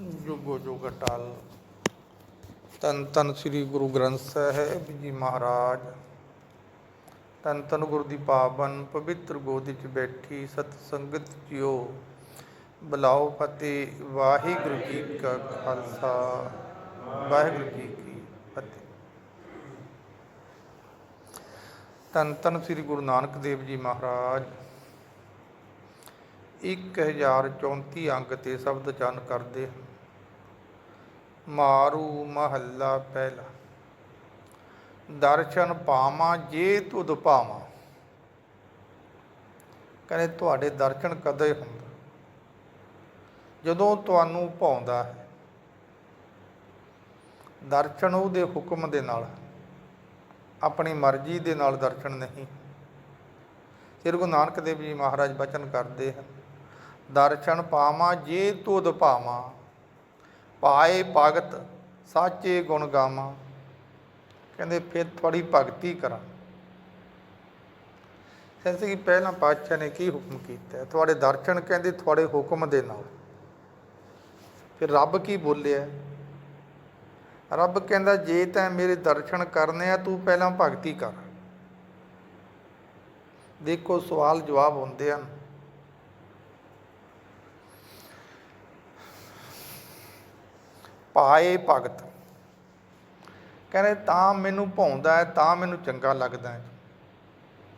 ਜੁਗੋ ਜੁਗ ਅਟਲ ਤਨ ਤਨ ਸ੍ਰੀ ਗੁਰੂ ਗ੍ਰੰਥ ਸਾਹਿਬ ਜੀ ਮਹਾਰਾਜ। ਤਨ ਤਨ ਗੁਰੂ ਦੀ ਪਾਵਨ ਪਵਿੱਤਰ ਗੋਦੀ 'ਚ ਬੈਠੀ ਸਤ ਸੰਗਤ ਜਿਓ। ਬਲਾਓ ਫਤਿਹ, ਵਾਹਿਗੁਰੂ ਜੀ ਕਾ ਖਾਲਸਾ। ਵਾਹਿਗੁਰੂ ਜੀ ਕੀ ਫਤਿਹ। ਤਨ ਤਨ ਸ੍ਰੀ ਗੁਰੂ ਨਾਨਕ ਦੇਵ ਜੀ ਮਹਾਰਾਜ। 1034 ਅੰਗ ਤੇ ਸ਼ਬਦ ਚਨ ਕਰਦੇ ਮਾਰੂ ਮਹੱਲਾ ਪਹਿਲਾ। ਦਰਸ਼ਨ ਪਾਵਾਂ, ਜੇ ਤੁਧ ਪਾਵਾਂ। ਕਹਿੰਦੇ ਤੁਹਾਡੇ ਦਰਸ਼ਨ ਕਦੇ ਹੁੰਦਾ। ਜਦੋਂ ਤੁਹਾਨੂੰ ਪਾਉਂਦਾ ਹੈ। ਦਰਸ਼ਨ ਉਹਦੇ ਹੁਕਮ ਦੇ ਨਾਲ, ਆਪਣੀ ਮਰਜ਼ੀ ਦੇ ਨਾਲ ਦਰਸ਼ਨ ਨਹੀਂ। ਸ੍ਰੀ ਗੁਰੂ ਨਾਨਕ ਦੇਵ ਜੀ ਮਹਾਰਾਜ ਬਚਨ ਕਰਦੇ ਹਨ, ਦਰਸ਼ਨ ਪਾਵਾਂ, ਜੇ ਤੁਧ ਪਾਵਾਂ। ਪਾਏ ਭਗਤ ਸਾਚੇ ਗੁਣ ਗਾਵਾਂ। ਕਹਿੰਦੇ, ਫਿਰ ਤੁਹਾਡੀ ਭਗਤੀ ਕਰਾਂ। ਜੈਸੇ ਕਿ ਪਹਿਲਾਂ ਪਾਤਸ਼ਾਹ ਨੇ ਕੀ ਹੁਕਮ ਕੀਤਾ? ਤੁਹਾਡੇ ਦਰਸ਼ਨ ਕਹਿੰਦੇ, ਤੁਹਾਡੇ ਹੁਕਮ ਦੇ ਨਾਲ। ਫਿਰ ਰੱਬ ਕੀ ਬੋਲਿਆ? ਰੱਬ ਕਹਿੰਦਾ, ਜੇ ਤੈਂ ਮੇਰੇ ਦਰਸ਼ਨ ਕਰਨੇ ਆ, ਤੂੰ ਪਹਿਲਾਂ ਭਗਤੀ ਕਰ। ਦੇਖੋ ਸਵਾਲ ਜਵਾਬ ਹੁੰਦੇ ਹਨ। ਪਾਏ ਭਗਤ। ਕਹਿੰਦੇ, ਤਾਂ ਮੈਨੂੰ ਭਾਉਂਦਾ ਹੈ, ਤਾਂ ਮੈਨੂੰ ਚੰਗਾ ਲੱਗਦਾ ਹੈ।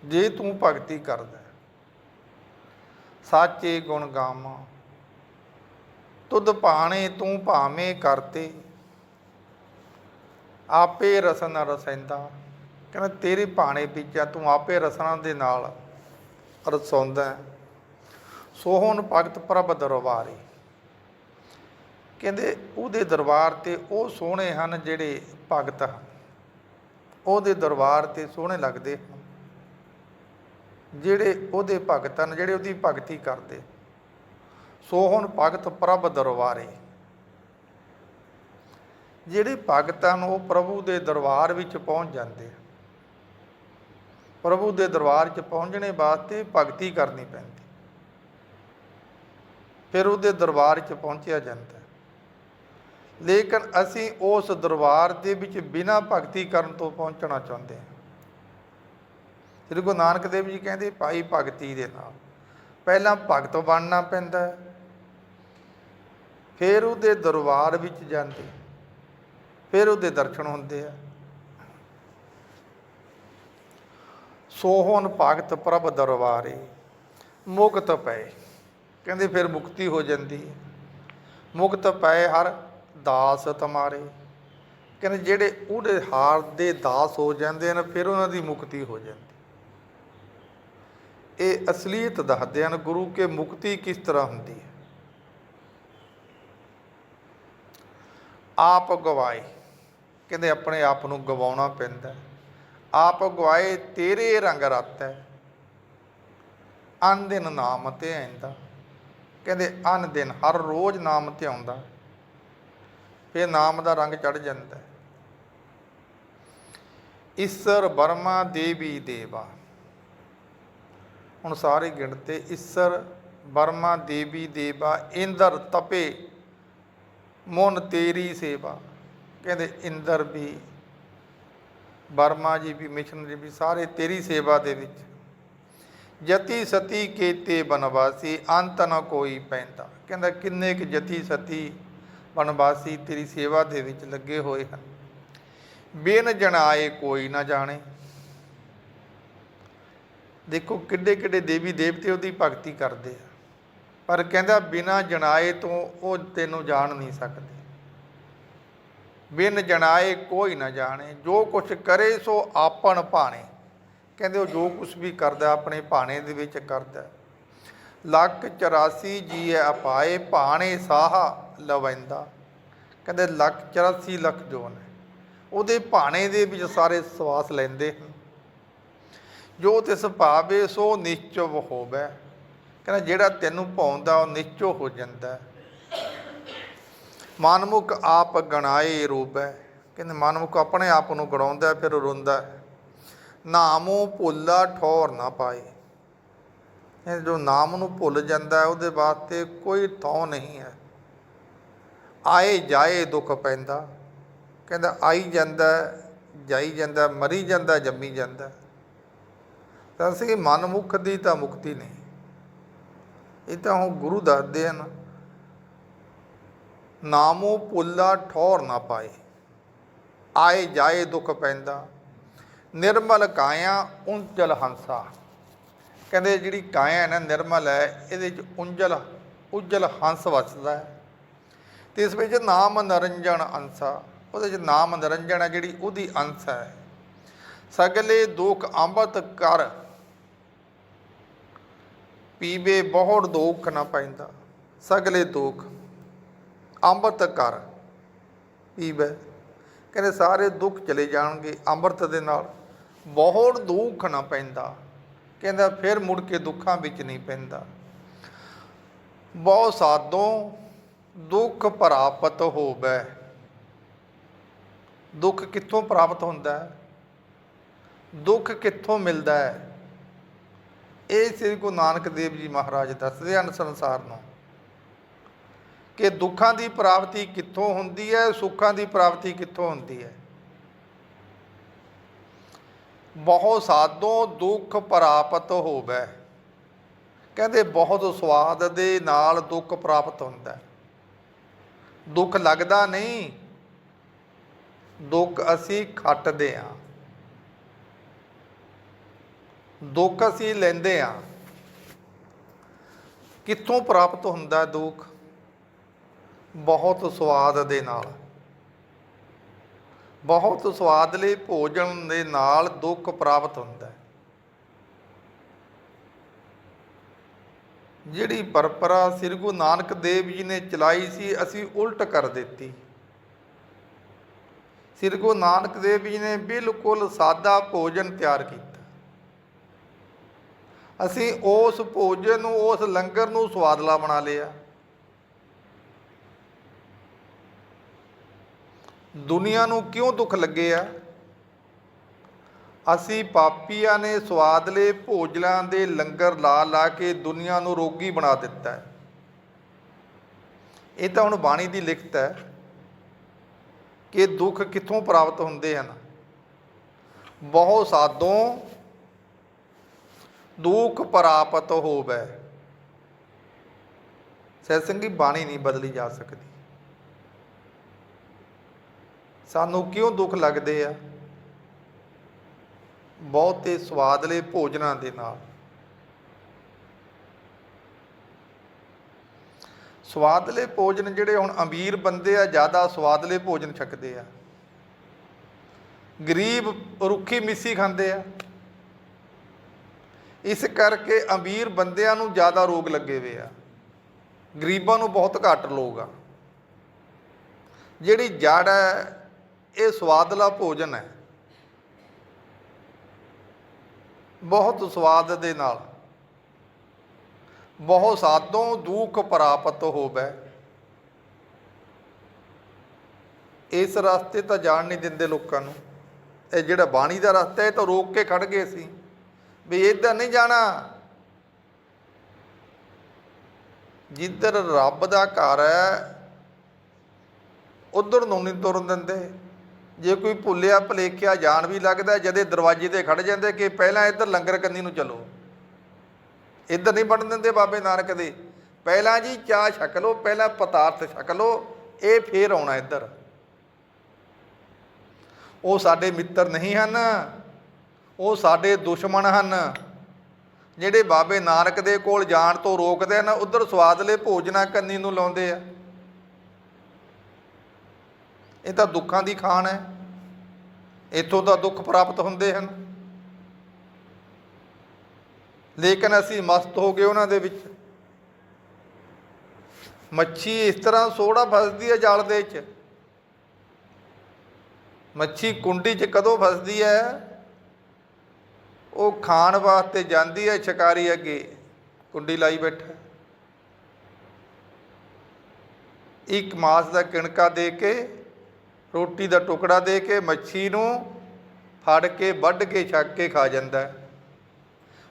ਜੇ ਤੂੰ ਭਗਤੀ ਕਰਦਾ ਹੈ। ਸਾਚੇ ਗੁਣ ਗਾਵਾਂ। ਤੁਧ ਭਾਣੇ ਤੂੰ ਭਾਵੇਂ ਕਰਤੇ। ਆਪੇ ਰਸਨ ਰਸੈਂਦਾ। ਕਹਿੰਦਾ, ਤੇਰੇ ਭਾਣੇ ਵਿੱਚ ਆ ਤੂੰ ਆਪੇ ਰਸਨਾ ਦੇ ਨਾਲ ਰਸਾਉਂਦਾ ਸੋਹਣ ਭਗਤ ਪ੍ਰਭ ਦਰਬਾਰੇ। ਕਹਿੰਦੇ ਉਹਦੇ ਦਰਬਾਰ ਤੇ ਉਹ ਸੋਹਣੇ ਹਨ ਜਿਹੜੇ ਭਗਤ। ਹਨ ਉਹਦੇ ਦਰਬਾਰ ਤੇ ਸੋਹਣੇ ਲੱਗਦੇ ਹਨ। ਜਿਹੜੇ ਉਹਦੇ ਭਗਤ ਹਨ, ਜਿਹੜੇ ਉਹਦੀ ਭਗਤੀ ਕਰਦੇ। ਸੋਹਣ ਭਗਤ ਪ੍ਰਭ ਦਰਬਾਰੇ। ਜਿਹੜੇ ਭਗਤ ਹਨ, ਉਹ ਪ੍ਰਭੂ ਦੇ ਦਰਬਾਰ ਵਿੱਚ ਪਹੁੰਚ ਜਾਂਦੇ ਪ੍ਰਭੂ ਦੇ ਦਰਬਾਰ 'ਚ ਪਹੁੰਚਣੇ ਵਾਸਤੇ ਭਗਤੀ ਕਰਨੀ ਪੈਂਦੀ। ਫਿਰ ਉਹਦੇ ਦਰਬਾਰ 'ਚ ਪਹੁੰਚਿਆ ਜਾਂਦਾ। ਲੇਕਿਨ ਅਸੀਂ ਉਸ ਦਰਬਾਰ ਦੇ ਵਿੱਚ ਬਿਨਾਂ ਭਗਤੀ ਕਰਨ ਤੋਂ ਪਹੁੰਚਣਾ ਚਾਹੁੰਦੇ ਹਾਂ। ਸ੍ਰੀ ਗੁਰੂ ਨਾਨਕ ਦੇਵ ਜੀ ਕਹਿੰਦੇ, ਭਾਈ ਭਗਤੀ ਦੇ ਨਾਲ ਪਹਿਲਾਂ ਭਗਤ ਬਣਨਾ ਪੈਂਦਾ ਹੈ, ਫਿਰ ਉਹਦੇ ਦਰਬਾਰ ਵਿੱਚ ਜਾਂਦੇ ਫਿਰ ਉਹਦੇ ਦਰਸ਼ਨ ਹੁੰਦੇ ਆ। ਸੋਹਣ ਭਗਤ ਪ੍ਰਭ ਦਰਬਾਰੇ ਮੁਕਤ ਪਏ। ਕਹਿੰਦੇ, ਫਿਰ ਮੁਕਤੀ ਹੋ ਜਾਂਦੀ ਹੈ। ਮੁਕਤ ਪਏ ਹਰ ਦਾਸ ਤੁਮਾਰੇ। ਕਹਿੰਦੇ ਜਿਹੜੇ ਉਹਦੇ ਹਾਰ ਦੇ ਦਾਸ ਹੋ ਜਾਂਦੇ ਨੇ ਫਿਰ ਉਹਨਾਂ ਦੀ ਮੁਕਤੀ ਹੋ ਜਾਂਦੀ। ਇਹ ਅਸਲੀਅਤ ਦੱਸਦੇ ਹਨ ਗੁਰੂ ਕੇ ਮੁਕਤੀ ਕਿਸ ਤਰ੍ਹਾਂ ਹੁੰਦੀ ਹੈ। ਆਪ ਗਵਾਏ। ਕਹਿੰਦੇ ਆਪਣੇ ਆਪ ਨੂੰ ਗਵਾਉਣਾ ਪੈਂਦਾ ਆਪ ਗਵਾਏ, ਤੇਰੇ ਰੰਗ ਰਤ ਹੈ। ਅਨ ਦਿਨ ਨਾਮ ਤੇ ਆਂਦਾ ਕਹਿੰਦੇ ਅਨ ਦਿਨ ਹਰ ਰੋਜ਼ ਨਾਮ ਤੇ ਆਉਂਦਾ ਫਿਰ ਨਾਮ ਦਾ ਰੰਗ ਚੜ ਜਾਂਦਾ ਹੈ। ਈਸਰ ਬਰਮਾ ਦੇਵੀ ਦੇਵਾ। ਹੁਣ ਸਾਰੇ ਗਿਣਤੇ ਈਸਰ ਬਰਮਾ ਦੇਵੀ ਦੇਵਾ, ਇੰਦਰ ਤਪੇ, ਮਨ ਤੇਰੀ ਸੇਵਾ। ਕਹਿੰਦੇ ਇੰਦਰ ਵੀ ਬਰਮਾ ਜੀ ਵੀ, ਮਿਸ਼ਨ ਜੀ ਵੀ ਸਾਰੇ ਤੇਰੀ ਸੇਵਾ ਦੇ ਵਿੱਚ। ਜਤੀ ਸਤੀ ਕੇਤੇ ਬਨਵਾਸੀ, ਅੰਤ ਨਾ ਕੋਈ ਪੈਂਦਾ। ਕਹਿੰਦਾ ਕਿੰਨੇ ਕੁ ਜਤੀ ਸਤੀ ਵਨਵਾਸੀ ਤੇਰੀ ਸੇਵਾ ਦੇ ਵਿੱਚ ਲੱਗੇ ਹੋਏ ਹਨ। ਬਿਨ ਜਣਾਏ ਕੋਈ ਨਾ ਜਾਣੇ। ਦੇਖੋ ਕਿੱਡੇ ਕਿੱਡੇ ਦੇਵੀ ਦੇਵਤੇ ਉਹਦੀ ਭਗਤੀ ਕਰਦੇ ਆ। ਪਰ ਕਹਿੰਦਾ ਬਿਨਾ ਜਣਾਏ ਤੋਂ ਉਹ ਤੈਨੂੰ ਜਾਣ ਨਹੀਂ ਸਕਦੇ। ਬਿਨ ਜਣਾਏ ਕੋਈ ਨਾ ਜਾਣੇ। ਜੋ ਕੁਛ ਕਰੇ ਸੋ ਆਪਣ ਭਾਣੇ। ਕਹਿੰਦੇ ਉਹ ਜੋ ਕੁਛ ਵੀ ਕਰਦਾ ਆਪਣੇ ਭਾਣੇ ਦੇ ਵਿੱਚ ਕਰਦਾ। ਲੱਖ 84 ਜੀ ਹੈ ਅਪਾਏ, ਭਾਣੇ ਸਾਹਾ ਲਵੈਂਦਾ। ਕਹਿੰਦੇ ਲੱਖ 84 ਲੱਖ ਜੋਨ ਹੈ ਉਹਦੇ ਭਾਣੇ ਦੇ ਵਿੱਚ ਸਾਰੇ ਸਵਾਸ ਲੈਂਦੇ ਹਨ। ਜੋ ਤਿਸ ਭਾਵੇ ਸੋ ਨਿਸ਼ਚਵ ਹੋਵੇ। ਕਹਿੰਦਾ ਜਿਹੜਾ ਤੈਨੂੰ ਭਾਉਂਦਾ, ਉਹ ਨਿਸ਼ਚੋ ਹੋ ਜਾਂਦਾ। ਹੈ। ਮਨਮੁਖ ਆਪ ਗਣਾਏ ਰੂਬੈ ਕਹਿੰਦੇ ਮਨਮੁਖ ਆਪਣੇ ਆਪ ਨੂੰ ਗਣਾਉਂਦਾ, ਫਿਰ ਰੋਂਦਾ ਨਾਮੋ ਭੁੱਲਾ ਠੌਰ ਨਾ ਪਾਏ। ਜੋ ਨਾਮ ਨੂੰ ਭੁੱਲ ਜਾਂਦਾ ਹੈ, ਉਹਦੇ ਵਾਸਤੇ ਕੋਈ ਥਾਂ ਨਹੀਂ ਹੈ। ਆਏ ਜਾਏ ਦੁੱਖ ਪੈਂਦਾ। ਕਹਿੰਦਾ ਆਈ ਜਾਂਦਾ, ਜਾਈ ਜਾਂਦਾ, ਮਰੀ ਜਾਂਦਾ, ਜੰਮੀ ਜਾਂਦਾ। ਤਾਂ ਅਸੀਂ ਮਨ ਮੁਖ ਦੀ ਤਾਂ ਮੁਕਤੀ ਨਹੀਂ। ਇਹ ਤਾਂ ਹੁਣ ਗੁਰੂ ਦੱਸਦੇ ਹਨ, ਨਾਮੋ ਪੁੱਲਾ ਠੌਰ ਨਾ ਪਾਏ। ਆਏ ਜਾਏ ਦੁੱਖ ਪੈਂਦਾ। ਨਿਰਮਲ ਕਾਇਆ ਉਂਜਲ ਹੰਸਾ। ਕਹਿੰਦੇ ਜਿਹੜੀ ਕਾਇਆ ਹੈ ਨਾ, ਨਿਰਮਲ ਹੈ, ਇਹਦੇ ਚ ਉਂਜਲ, ਉਜਲ ਹੰਸ ਵਸਦਾ ਹੈ। ਤੇ ਇਸ ਵਿੱਚ ਨਾਮ ਨਰੰਜਨ ਅੰਸਾ ਉਹਦੇ ਚ ਨਾਮ ਨਰੰਜਨ ਹੈ, ਜਿਹੜੀ ਉਹਦੀ ਅੰਸ ਹੈ। ਸਗਲੇ ਦੁੱਖ ਅੰਮ੍ਰਿਤ ਕਰ, ਪੀਵੇ ਬਹੁਤ ਦੁੱਖ ਨਾ ਪੈਂਦਾ। ਸਗਲੇ ਦੁੱਖ ਅੰਮ੍ਰਿਤ ਕਰ, ਪੀਵੇ। ਕਹਿੰਦੇ ਸਾਰੇ ਦੁੱਖ ਚਲੇ ਜਾਣਗੇ ਅੰਮ੍ਰਿਤ ਦੇ ਨਾਲ। ਬਹੁਤ ਦੁੱਖ ਨਾ ਪੈਂਦਾ। ਕਹਿੰਦਾ ਫਿਰ ਮੁੜ ਕੇ ਦੁੱਖਾਂ ਵਿੱਚ ਨਹੀਂ ਪੈਂਦਾ। ਬਹੁ ਸਾਧੋਂ ਦੁੱਖ ਪ੍ਰਾਪਤ ਹੋਵੇ। ਦੁੱਖ ਕਿੱਥੋਂ ਪ੍ਰਾਪਤ ਹੁੰਦਾ? ਹੈ ਦੁੱਖ ਕਿੱਥੋਂ ਮਿਲਦਾ? ਹੈ ਇਹ ਸ੍ਰੀ ਗੁਰੂ ਨਾਨਕ ਦੇਵ ਜੀ ਮਹਾਰਾਜ ਦੱਸਦੇ ਹਨ ਸੰਸਾਰ ਨੂੰ ਕਿ ਦੁੱਖਾਂ ਦੀ ਪ੍ਰਾਪਤੀ ਕਿੱਥੋਂ ਹੁੰਦੀ ਹੈ, ਸੁੱਖਾਂ ਦੀ ਪ੍ਰਾਪਤੀ ਕਿੱਥੋਂ ਹੁੰਦੀ ਹੈ? ਬਹੁਤ ਸਾਧੋਂ ਦੁੱਖ ਪ੍ਰਾਪਤ ਹੋਵੇ। ਕਹਿੰਦੇ ਬਹੁਤ ਸਵਾਦ ਦੇ ਨਾਲ ਦੁੱਖ ਪ੍ਰਾਪਤ ਹੁੰਦਾ ਦੁੱਖ ਲੱਗਦਾ ਨਹੀਂ, ਦੁੱਖ ਅਸੀਂ ਖੱਟਦੇ ਹਾਂ। ਦੁੱਖ ਅਸੀਂ ਲੈਂਦੇ ਹਾਂ। ਕਿੱਥੋਂ ਪ੍ਰਾਪਤ ਹੁੰਦਾ ਦੁੱਖ? ਬਹੁਤ ਸਵਾਦ ਦੇ ਨਾਲ। ਬਹੁਤ ਸਵਾਦਲੇ ਭੋਜਨ ਦੇ ਨਾਲ ਦੁੱਖ ਪ੍ਰਾਪਤ ਹੁੰਦਾ ਹੈ। ਜਿਹੜੀ ਪਰੰਪਰਾ ਸ੍ਰੀ ਗੁਰੂ ਨਾਨਕ ਦੇਵ ਜੀ ਨੇ ਚਲਾਈ ਸੀ, ਅਸੀਂ ਉਲਟ ਕਰ ਦਿੱਤੀ। ਸ੍ਰੀ ਗੁਰੂ ਨਾਨਕ ਦੇਵ ਜੀ ਨੇ ਬਿਲਕੁਲ ਸਾਦਾ ਭੋਜਨ ਤਿਆਰ ਕੀਤਾ। ਅਸੀਂ ਉਸ ਭੋਜਨ ਨੂੰ, ਉਸ ਲੰਗਰ ਨੂੰ ਸਵਾਦਲਾ ਬਣਾ ਲਿਆ। ਦੁਨੀਆ ਨੂੰ ਕਿਉਂ ਦੁੱਖ ਲੱਗੇ ਆ? ਅਸੀਂ ਪਾਪੀਆਂ ਨੇ ਸਵਾਦਲੇ ਭੋਜਲਾਂ ਦੇ ਲੰਗਰ ਲਾ ਲਾ ਕੇ ਦੁਨੀਆ ਨੂੰ ਰੋਗੀ ਬਣਾ ਦਿੱਤਾ ਹੈ। ਇਹ ਤਾਂ ਹੁਣ ਬਾਣੀ ਦੀ ਲਿਖਤ ਹੈ ਕਿ ਦੁੱਖ ਕਿੱਥੋਂ ਪ੍ਰਾਪਤ ਹੁੰਦੇ ਹਨ? ਬਹੁਤ ਸਾਧੋਂ ਦੁੱਖ ਪ੍ਰਾਪਤ ਹੋਵੇ। ਸੈਸੰਗੀ ਬਾਣੀ ਨਹੀਂ ਬਦਲੀ ਜਾ ਸਕਦੀ। ਸਾਨੂੰ ਕਿਉਂ ਦੁੱਖ ਲੱਗਦੇ ਆ? ਬਹੁਤੇ ਸਵਾਦਲੇ ਭੋਜਨਾਂ ਦੇ ਨਾਲ। ਸਵਾਦਲੇ ਭੋਜਨ ਜਿਹੜੇ ਹੁਣ ਅਮੀਰ ਬੰਦੇ ਆ, ਜ਼ਿਆਦਾ ਸਵਾਦਲੇ ਭੋਜਨ ਛਕਦੇ ਆ। ਗਰੀਬ ਰੁੱਖੀ ਮਿੱਸੀ ਖਾਂਦੇ ਆ। ਇਸ ਕਰਕੇ ਅਮੀਰ ਬੰਦਿਆਂ ਨੂੰ ਜ਼ਿਆਦਾ ਰੋਗ ਲੱਗੇ ਹੋਏ ਆ। ਗਰੀਬਾਂ ਨੂੰ ਬਹੁਤ ਘੱਟ ਲੋਕ ਆ। ਜਿਹੜੀ ਜੜ ਹੈ ਇਹ ਸਵਾਦਲਾ ਭੋਜਨ ਹੈ। ਬਹੁਤ ਸਵਾਦ ਦੇ ਨਾਲ। ਬਹੁਤ ਸਾਦੋਂ ਦੁੱਖ ਪ੍ਰਾਪਤ ਹੋਵੇ। ਇਸ ਰਸਤੇ ਤਾਂ ਜਾਣ ਨਹੀਂ ਦਿੰਦੇ ਲੋਕਾਂ ਨੂੰ। ਇਹ ਜਿਹੜਾ ਬਾਣੀ ਦਾ ਰਸਤਾ ਹੈ ਇਹ ਤਾਂ ਰੋਕ ਕੇ ਖੜ ਗਏ ਸੀ। ਵੀ ਇੱਧਰ ਨਹੀਂ ਜਾਣਾ। ਜਿੱਧਰ ਰੱਬ ਦਾ ਘਰ ਹੈ, ਉਧਰ ਨੂੰ ਨਹੀਂ ਤੁਰਨ ਦਿੰਦੇ। ਜੇ ਕੋਈ ਭੁੱਲਿਆ, ਭਲੇਖਿਆ ਜਾਣ ਵੀ ਲੱਗਦਾ, ਜਦੇ ਦਰਵਾਜ਼ੇ ਤੇ ਖੜ ਜਾਂਦੇ ਕਿ ਪਹਿਲਾਂ ਇੱਧਰ ਲੰਗਰ ਕੰਨੀ ਨੂੰ ਚਲੋ। ਇੱਧਰ ਨਹੀਂ ਵੜਨ ਦਿੰਦੇ ਬਾਬੇ ਨਾਨਕ ਦੇ। ਪਹਿਲਾਂ ਜੀ ਚਾਹ ਛਕ ਲਓ, ਪਹਿਲਾਂ ਪਦਾਰਥ ਛਕ ਲਓ, ਇਹ ਫੇਰ ਆਉਣਾ ਇੱਧਰ। ਉਹ ਸਾਡੇ ਮਿੱਤਰ ਨਹੀਂ ਹਨ, ਉਹ ਸਾਡੇ ਦੁਸ਼ਮਣ ਹਨ। ਜਿਹੜੇ ਬਾਬੇ ਨਾਨਕ ਦੇ ਕੋਲ ਜਾਣ ਤੋਂ ਰੋਕਦੇ ਹਨ, ਉਧਰ ਸਵਾਦਲੇ ਭੋਜਨਾ ਕੰਨੀ ਨੂੰ ਲਾਉਂਦੇ ਆ। ਇਹ ਤਾਂ ਦੁੱਖਾਂ ਦੀ ਖਾਣ ਹੈ। ਇੱਥੋਂ ਤਾਂ ਦੁੱਖ ਪ੍ਰਾਪਤ ਹੁੰਦੇ ਹਨ। ਲੇਕਿਨ ਅਸੀਂ ਮਸਤ ਹੋ ਗਏ ਉਹਨਾਂ ਦੇ ਵਿੱਚ। ਮੱਛੀ ਇਸ ਤਰ੍ਹਾਂ ਸੋੜਾ ਫਸਦੀ ਹੈ ਜਾਲ ਦੇ ਵਿੱਚ। ਮੱਛੀ ਕੁੰਡੀ 'ਚ ਕਦੋਂ ਫਸਦੀ ਹੈ? ਉਹ ਖਾਣ ਵਾਸਤੇ ਜਾਂਦੀ ਹੈ ਸ਼ਿਕਾਰੀ ਅੱਗੇ। ਕੁੰਡੀ ਲਾਈ ਬੈਠਾ। ਇੱਕ ਮਾਸ ਦਾ ਕਿਣਕਾ ਦੇ ਕੇ ਰੋਟੀ ਦਾ ਟੁਕੜਾ ਦੇ ਕੇ ਮੱਛੀ ਨੂੰ ਫੜ ਕੇ, ਵੱਢ ਕੇ, ਛੱਕ ਕੇ ਖਾ ਜਾਂਦਾ ਹੈ।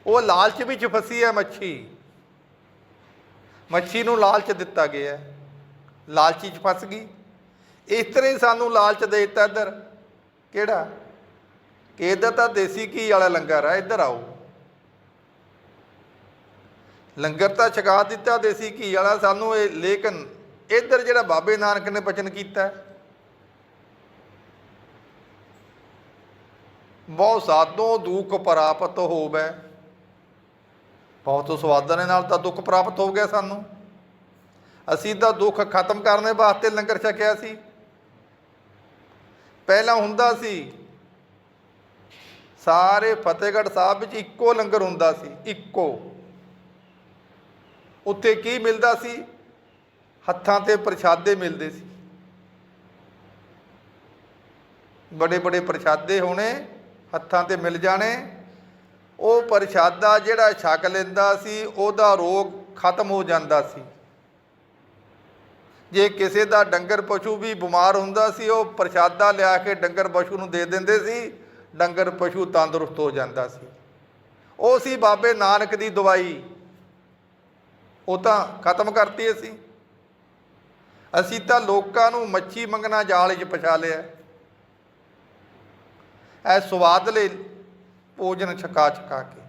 ਉਹ ਲਾਲਚ ਵਿੱਚ ਫਸੀ ਹੈ ਮੱਛੀ। ਮੱਛੀ ਨੂੰ ਲਾਲਚ ਦਿੱਤਾ ਗਿਆ ਹੈ। ਲਾਲਚੀ ਚ ਫਸ ਗਈ। ਇਸ ਤਰ੍ਹਾਂ ਹੀ ਸਾਨੂੰ ਲਾਲਚ ਦੇ ਦਿੱਤਾ ਇੱਧਰ। ਕਿਹੜਾ? ਕਿ ਇੱਧਰ ਤਾਂ ਦੇਸੀ ਘੀ ਵਾਲਾ ਲੰਗਰ ਆ, ਇੱਧਰ ਆਓ। ਲੰਗਰ ਤਾਂ ਛਕਾ ਦਿੱਤਾ ਦੇਸੀ ਘੀ ਵਾਲਾ, ਸਾਨੂੰ ਇਹ ਲੇਕਿਨ ਇੱਧਰ ਜਿਹੜਾ ਬਾਬੇ ਨਾਨਕ ਨੇ ਬਚਨ ਕੀਤਾ ਬਹੁ ਸਾਧੋ ਦੁੱਖ ਪ੍ਰਾਪਤ ਹੋਵੇ। ਬਹੁਤ ਸਵਾਦਾਂ ਦੇ ਨਾਲ ਤਾਂ ਦੁੱਖ ਪ੍ਰਾਪਤ ਹੋ ਗਿਆ ਸਾਨੂੰ। ਅਸੀਂ ਤਾਂ ਦੁੱਖ ਖਤਮ ਕਰਨ ਵਾਸਤੇ ਲੰਗਰ ਛਕਿਆ ਸੀ। ਪਹਿਲਾਂ ਹੁੰਦਾ ਸੀ, ਸਾਰੇ ਫਤਿਹਗੜ੍ਹ ਸਾਹਿਬ ਵਿੱਚ ਇੱਕੋ ਲੰਗਰ ਹੁੰਦਾ ਸੀ, ਇੱਕੋ। ਉੱਥੇ ਕੀ ਮਿਲਦਾ ਸੀ? ਹੱਥਾਂ ਤੇ ਪ੍ਰਸ਼ਾਦੇ ਮਿਲਦੇ ਸੀ। ਬੜੇ ਬੜੇ ਪ੍ਰਸ਼ਾਦੇ ਹੋਣੇ ਹੱਥਾਂ ਤੇ ਮਿਲ ਜਾਣੇ। ਉਹ ਪ੍ਰਸ਼ਾਦਾ ਜਿਹੜਾ ਛਕ ਲੈਂਦਾ ਸੀ, ਉਹਦਾ ਰੋਗ ਖਤਮ ਹੋ ਜਾਂਦਾ ਸੀ। ਜੇ ਕਿਸੇ ਦਾ ਡੰਗਰ ਪਸ਼ੂ ਵੀ ਬਿਮਾਰ ਹੁੰਦਾ ਸੀ, ਉਹ ਪ੍ਰਸ਼ਾਦਾ ਲਿਆ ਕੇ ਡੰਗਰ ਪਸ਼ੂ ਨੂੰ ਦੇ ਦਿੰਦੇ ਸੀ, ਡੰਗਰ ਪਸ਼ੂ ਤੰਦਰੁਸਤ ਹੋ ਜਾਂਦਾ ਸੀ। ਉਹ ਸੀ ਬਾਬੇ ਨਾਨਕ ਦੀ ਦਵਾਈ। ਉਹ ਤਾਂ ਖਤਮ ਕਰਤੀ ਅਸੀਂ। ਅਸੀਂ ਤਾਂ ਲੋਕਾਂ ਨੂੰ ਮੱਛੀ ਮੰਗਣਾ ਜਾਲ 'ਚ ਪਛਾ ਲਿਆ। ਐ ਸਵਾਦਲੇ ਭੋਜਨ ਛਕਾ ਛਕਾ ਕੇ।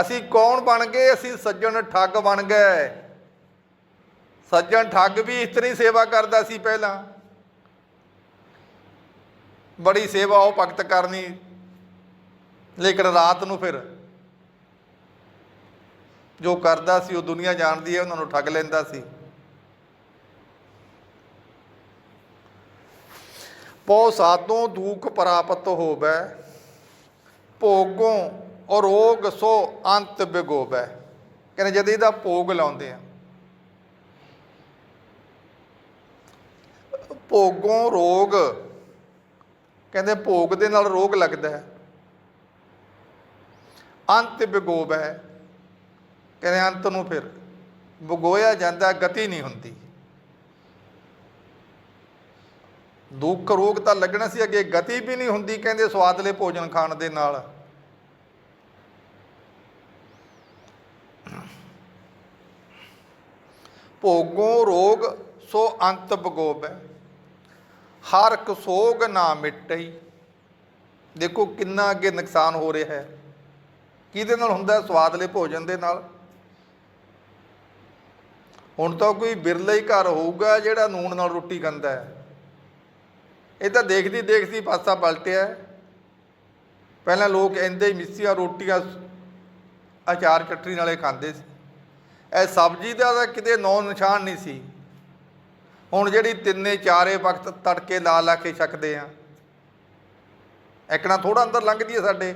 ਅਸੀਂ ਕੌਣ ਬਣ ਗਏ? ਅਸੀਂ ਸੱਜਣ ਠੱਗ ਬਣ ਗਏ। ਸੱਜਣ ਠੱਗ ਵੀ ਇਸ ਤਰ੍ਹਾਂ ਹੀ ਸੇਵਾ ਕਰਦਾ ਸੀ ਪਹਿਲਾਂ। ਬੜੀ ਸੇਵਾ ਉਹ ਭਗਤ ਕਰਨੀ। ਲੇਕਿਨ ਰਾਤ ਨੂੰ ਫਿਰ ਜੋ ਕਰਦਾ ਸੀ, ਉਹ ਦੁਨੀਆ ਜਾਣਦੀ ਹੈ, ਉਹਨਾਂ ਨੂੰ ਠੱਗ ਲੈਂਦਾ ਸੀ। ਪੋ ਸਾਧੋਂ ਦੁਖ ਪ੍ਰਾਪਤ ਹੋਵੇ, ਭੋਗੋਂ ਔਰ ਰੋਗ ਸੋ ਅੰਤ ਬਿਗੋਵੇ। ਕਹਿੰਦੇ ਜਦ ਇਹਦਾ ਭੋਗ ਲਾਉਂਦੇ ਆ, ਭੋਗੋਂ ਰੋਗ, ਕਹਿੰਦੇ ਭੋਗ ਦੇ ਨਾਲ ਰੋਗ ਲੱਗਦਾ ਹੈ। ਅੰਤ ਬਿਗੋਵੇ, ਕਹਿੰਦੇ ਅੰਤ ਨੂੰ ਫਿਰ ਭਗੋਇਆ ਜਾਂਦਾ, ਗਤੀ ਨਹੀਂ ਹੁੰਦੀ। ਦੁੱਖ ਰੋਗ ਤਾਂ ਲੱਗਣਾ ਸੀ, ਅੱਗੇ ਗਤੀ ਵੀ ਨਹੀਂ ਹੁੰਦੀ, ਕਹਿੰਦੇ ਸਵਾਦਲੇ ਭੋਜਨ ਖਾਣ ਦੇ ਨਾਲ। ਭੋਗੋਂ ਰੋਗ ਸੋ ਅੰਤ ਬਗੋਬੈ, ਹਰ ਕ ਸੋਗ ਨਾ ਮਿਟਈ। ਦੇਖੋ ਕਿੰਨਾ ਅੱਗੇ ਨੁਕਸਾਨ ਹੋ ਰਿਹਾ ਹੈ। ਕਿਹਦੇ ਨਾਲ ਹੁੰਦਾ ਹੈ? ਸਵਾਦਲੇ ਭੋਜਨ ਦੇ ਨਾਲ। ਹੁਣ ਤਾਂ ਕੋਈ ਬਿਰਲਾ ਹੀ ਘਰ ਹੋਊਗਾ ਜਿਹੜਾ ਨੂਣ ਨਾਲ ਰੋਟੀ ਖਾਂਦਾ ਹੈ। ਇਹ ਤਾਂ ਦੇਖਦੀ ਦੇਖਦੀ ਪਾਸਾ ਪਲਟਿਆ। ਪਹਿਲਾਂ ਲੋਕ ਇੰਦੇ ਹੀ ਮਿੱਸੀਆਂ, ਰੋਟੀਆਂ, ਅਚਾਰ ਚਟਨੀ ਨਾਲੇ ਖਾਂਦੇ ਸੀ। ਇਹ ਸਬਜ਼ੀ ਦਾ ਤਾਂ ਕਿਤੇ ਨੌ ਨਿਸ਼ਾਨ ਨਹੀਂ ਸੀ। ਹੁਣ ਜਿਹੜੀ ਤਿੰਨੇ ਚਾਰੇ ਵਕਤ ਤੜਕੇ ਲਾ ਲਾ ਕੇ ਛਕਦੇ ਆ। ਐਕਣਾ ਥੋੜਾ ਅੰਦਰ ਲੰਘਦੀ ਹੈ ਸਾਡੇ।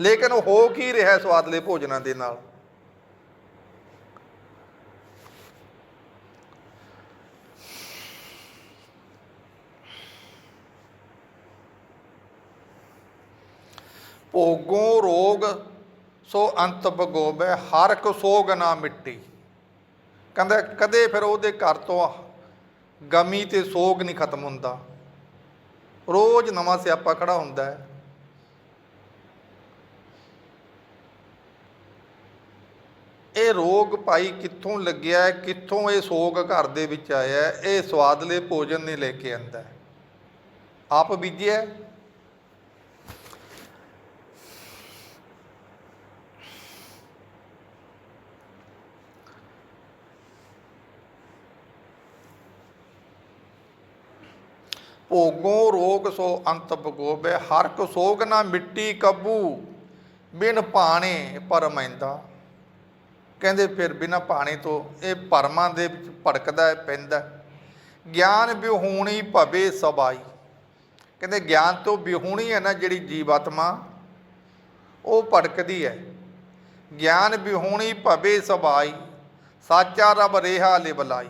ਲੇਕਿਨ ਹੋ ਕੀ ਰਿਹਾ ਹੈ ਸਵਾਦਲੇ ਭੋਜਨਾਂ ਦੇ ਨਾਲ? ਭੋਗੋਂ ਰੋਗ, ਸੋ ਅੰਤ ਬਗੋਬੈ ਹਰ ਕੋ ਸੋਗ ਨਾ ਮਿੱਟੀ। ਕਹਿੰਦਾ, ਕਦੇ ਫਿਰ ਉਹਦੇ ਘਰ ਤੋਂ ਗਮੀ ਤੇ ਸੋਗ ਨਹੀਂ ਖਤਮ ਹੁੰਦਾ। ਰੋਜ਼ ਨਵਾਂ ਸਿਆਪਾ ਖੜਾ ਹੁੰਦਾ ਹੈ। ਇਹ ਰੋਗ ਭਾਈ ਕਿੱਥੋਂ ਲੱਗਿਆ ਕਿੱਥੋਂ ਇਹ ਸੋਗ ਘਰ ਦੇ ਵਿੱਚ ਆਇਆ ਇਹ ਸਵਾਦਲੇ ਭੋਜਨ ਨੇ ਲੈ ਕੇ ਆਂਦਾ। ਆਪ ਬੀਜਿਆ ਭੋਗੋਂ ਰੋਗ ਸੋ ਅੰਤ ਬਗੋਬੇ ਹਰ ਕੋ ਸੋਗ ਨਾ ਮਿੱਟੀ ਕੱਬੂ, ਬਿਨ ਪਾਣੇ ਪਰਮੈਂਦਾ ਕਹਿੰਦੇ ਫਿਰ ਬਿਨਾ ਪਾਣੀ ਤੋਂ ਇਹ ਪਰਮਾਂ ਦੇ ਵਿੱਚ ਭੜਕਦਾ ਪੈਂਦਾ ਗਿਆਨ ਵਿਹੂਣੀ ਭਵੇ ਸਬਾਈ। ਕਹਿੰਦੇ ਗਿਆਨ ਤੋਂ ਵਿਹੂਣੀ ਹੈ ਨਾ ਜਿਹੜੀ ਜੀਵਾਤਮਾ, ਉਹ ਭੜਕਦੀ ਹੈ। ਗਿਆਨ ਵਿਹੂਣੀ ਭਵੇ ਸਬਾਈ, ਸਾਚਾ ਰਬ ਰੇਹਾ ਲਿਬਲਾਈ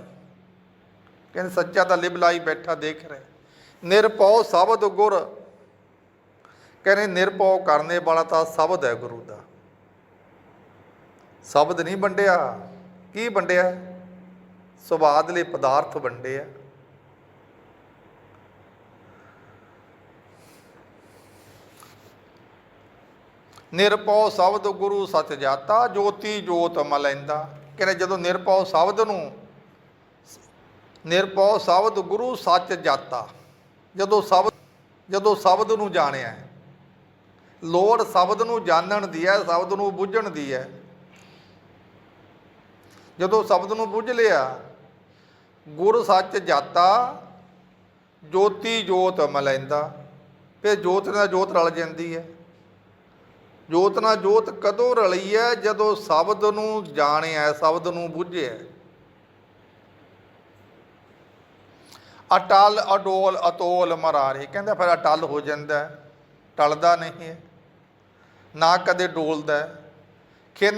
ਕਹਿੰਦੇ ਸੱਚਾ ਤਾਂ ਲਿਬਲਾਈ ਬੈਠਾ ਦੇਖ ਰਿਹਾ। ਨਿਰਭਉ ਸ਼ਬਦ ਗੁਰ। ਕਹਿੰਦੇ ਨਿਰਭਉ ਕਰਨੇ ਵਾਲਾ ਤਾਂ ਸ਼ਬਦ ਹੈ ਗੁਰੂ ਦਾ। ਸ਼ਬਦ ਨਹੀਂ ਵੰਡਿਆ। ਕੀ ਵੰਡਿਆ? ਸਵਾਦਲੇ ਪਦਾਰਥ ਵੰਡੇ ਆ। ਨਿਰਭਉ ਸ਼ਬਦ ਗੁਰੂ ਸਚ ਜਾਤਾ, ਜੋਤੀ ਜੋਤ ਮਲੈਂਦਾ ਕਹਿੰਦੇ ਜਦੋਂ ਨਿਰਭਉ ਸ਼ਬਦ ਨੂੰ ਨਿਰਭਉ ਸ਼ਬਦ ਗੁਰੂ ਸੱਚ ਜਾਤਾ। ਜਦੋਂ ਸ਼ਬਦ ਜਦੋਂ ਸ਼ਬਦ ਨੂੰ ਜਾਣਿਆ ਹੈ। ਲੋੜ ਸ਼ਬਦ ਨੂੰ ਜਾਣਨ ਦੀ ਹੈ, ਸ਼ਬਦ ਨੂੰ ਬੁੱਝਣ ਦੀ ਹੈ। ਜਦੋਂ ਸ਼ਬਦ ਨੂੰ ਬੁੱਝ ਲਿਆ, ਗੁਰ ਸੱਚ ਜਾਤਾ, ਜੋਤੀ ਜੋਤ ਮਲੈਂਦਾ ਫਿਰ ਜੋਤ ਨਾਲ ਜੋਤ ਰਲ ਜਾਂਦੀ ਹੈ। ਜੋਤ ਨਾਲ ਜੋਤ ਕਦੋਂ ਰਲੀ ਹੈ ਜਦੋਂ ਸ਼ਬਦ ਨੂੰ ਜਾਣਿਆ, ਸ਼ਬਦ ਨੂੰ ਬੁੱਝਿਆ। ਅਟਲ ਅਡੋਲ ਅਤੋਲ ਮਰਾਰੇ। ਕਹਿੰਦਾ ਫਿਰ ਅਟਲ ਹੋ ਜਾਂਦਾ ਟਲਦਾ ਨਹੀਂ ਹੈ, ਨਾ ਕਦੇ ਡੋਲਦਾ ਹੈ।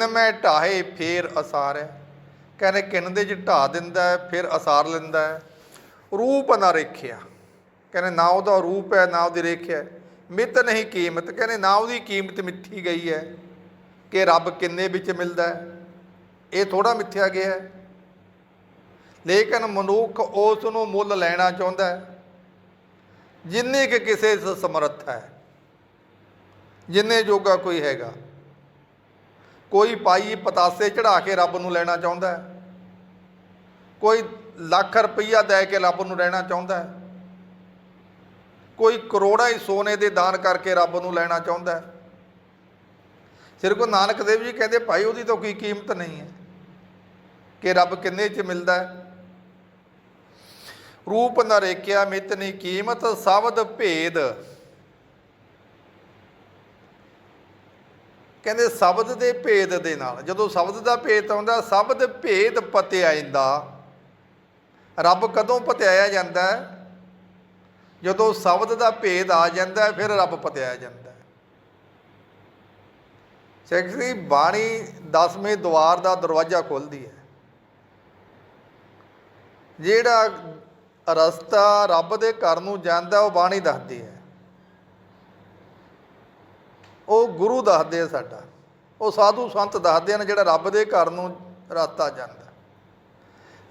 ਮੈਂ ਢਾਹੇ, ਫੇਰ ਅਸਾਰ ਹੈ। ਕਹਿੰਦੇ ਕਿਨ ਦੇ ਚ ਢਾ ਦਿੰਦਾ ਫਿਰ ਅਸਾਰ ਲੈਂਦਾ ਰੂਪ ਨਾ ਰੇਖਿਆ। ਕਹਿੰਦੇ ਨਾ ਉਹਦਾ ਰੂਪ ਹੈ, ਨਾ ਉਹਦੀ ਰੇਖਿਆ ਮਿੱਤ ਨਹੀਂ ਕੀਮਤ। ਕਹਿੰਦੇ ਨਾ ਉਹਦੀ ਕੀਮਤ ਮਿੱਥੀ ਗਈ ਹੈ ਕਿ ਰੱਬ ਕਿੰਨੇ ਵਿੱਚ ਮਿਲਦਾ ਇਹ ਥੋੜਾ ਮਿੱਥਿਆ ਗਿਆ ਹੈ। ਲੇਕਿਨ ਮਨੁੱਖ ਉਸ ਨੂੰ ਮੁੱਲ ਲੈਣਾ ਚਾਹੁੰਦਾ ਹੈ, ਜਿੰਨੇ ਕਿ ਕਿਸੇ ਸਮਰੱਥ ਹੈ, ਜਿੰਨੇ ਜੋਗਾ ਕੋਈ ਹੈਗਾ। ਕੋਈ ਪਾਈ ਪਤਾਸੇ ਚੜਾ ਕੇ ਰੱਬ ਨੂੰ ਲੈਣਾ ਚਾਹੁੰਦਾ ਹੈ, ਕੋਈ ਲੱਖ ਰੁਪਈਆ ਦੇ ਕੇ ਰੱਬ ਨੂੰ ਲੈਣਾ ਚਾਹੁੰਦਾ ਹੈ, ਕੋਈ ਕਰੋੜਾਂ ਹੀ ਸੋਨੇ ਦੇ ਦਾਨ ਕਰਕੇ ਰੱਬ ਨੂੰ ਲੈਣਾ ਚਾਹੁੰਦਾ ਹੈ। ਸਿਰ ਕੋ ਨਾਨਕ ਦੇਵ ਜੀ ਕਹਿੰਦੇ, ਭਾਈ, ਉਹਦੀ ਤਾਂ ਕੋਈ ਕੀਮਤ ਨਹੀਂ ਹੈ ਕਿ ਰੱਬ ਕਿੰਨੇ ਚ ਮਿਲਦਾ ਹੈ? ਰੂਪ ਨ ਰੇਖਿਆ ਮਿਤ ਕੀਮਤ ਸ਼ਬਦ ਭੇਦ। ਕਹਿੰਦੇ ਸ਼ਬਦ ਦੇ ਭੇਦ ਦੇ ਨਾਲ, ਜਦੋਂ ਸ਼ਬਦ ਦਾ ਭੇਦ ਆਉਂਦਾ, ਸ਼ਬਦ ਭੇਦ ਪਤਿਆਇਂਦਾ ਰੱਬ ਕਦੋਂ ਪਤਿਆਇਆ ਜਾਂਦਾ? ਜਦੋਂ ਸ਼ਬਦ ਦਾ ਭੇਦ ਆ ਜਾਂਦਾ, ਫਿਰ ਰੱਬ ਪਤਿਆਇਆ ਜਾਂਦਾ। ਹੈ ਸੈਕਟਰੀ ਬਾਣੀ 10ਵੇਂ ਦਵਾਰ ਦਾ ਦਰਵਾਜ਼ਾ ਖੋਲਦੀ ਹੈ। ਜਿਹੜਾ ਰਸਤਾ ਰੱਬ ਦੇ ਘਰ ਨੂੰ ਜਾਂਦਾ, ਉਹ ਬਾਣੀ ਦੱਸਦੀ ਹੈ। ਉਹ ਗੁਰੂ ਦੱਸਦੇ ਆ ਸਾਡਾ। ਉਹ ਸਾਧੂ ਸੰਤ ਦੱਸਦੇ ਨੇ ਜਿਹੜਾ ਰੱਬ ਦੇ ਘਰ ਨੂੰ ਰਸਤਾ ਜਾਂਦਾ।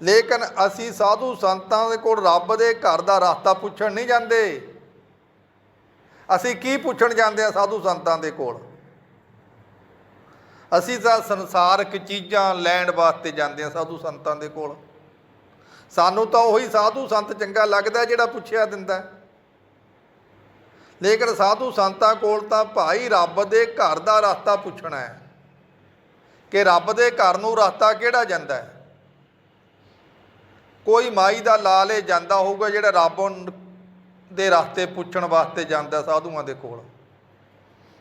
ਲੇਕਿਨ ਅਸੀਂ ਸਾਧੂ ਸੰਤਾਂ ਦੇ ਕੋਲ ਰੱਬ ਦੇ ਘਰ ਦਾ ਰਸਤਾ ਪੁੱਛਣ ਨਹੀਂ ਜਾਂਦੇ। ਅਸੀਂ ਕੀ ਪੁੱਛਣ ਜਾਂਦੇ ਆ ਸਾਧੂ ਸੰਤਾਂ ਦੇ ਕੋਲ? ਅਸੀਂ ਤਾਂ ਸੰਸਾਰਕ ਚੀਜ਼ਾਂ ਲੈਣ ਵਾਸਤੇ ਜਾਂਦੇ ਆ ਸਾਧੂ ਸੰਤਾਂ ਦੇ ਕੋਲ। ਸਾਨੂੰ ਤਾਂ ਉਹੀ ਸਾਧੂ ਸੰਤ ਚੰਗਾ ਲੱਗਦਾ ਜਿਹੜਾ ਪੁੱਛਿਆ ਦਿੰਦਾ ਲੇਕਿਨ ਸਾਧੂ ਸੰਤਾਂ ਕੋਲ ਤਾਂ ਭਾਈ ਰੱਬ ਦੇ ਘਰ ਦਾ ਰਸਤਾ ਪੁੱਛਣਾ ਹੈ ਕਿ ਰੱਬ ਦੇ ਘਰ ਨੂੰ ਰਸਤਾ ਕਿਹੜਾ ਜਾਂਦਾ ਹੈ? ਕੋਈ ਮਾਈ ਦਾ ਲਾਲੇ ਜਾਂਦਾ ਹੋਊਗਾ ਜਿਹੜਾ ਰੱਬ ਦੇ ਰਸਤੇ ਪੁੱਛਣ ਵਾਸਤੇ ਜਾਂਦਾ ਸਾਧੂਆਂ ਦੇ ਕੋਲ।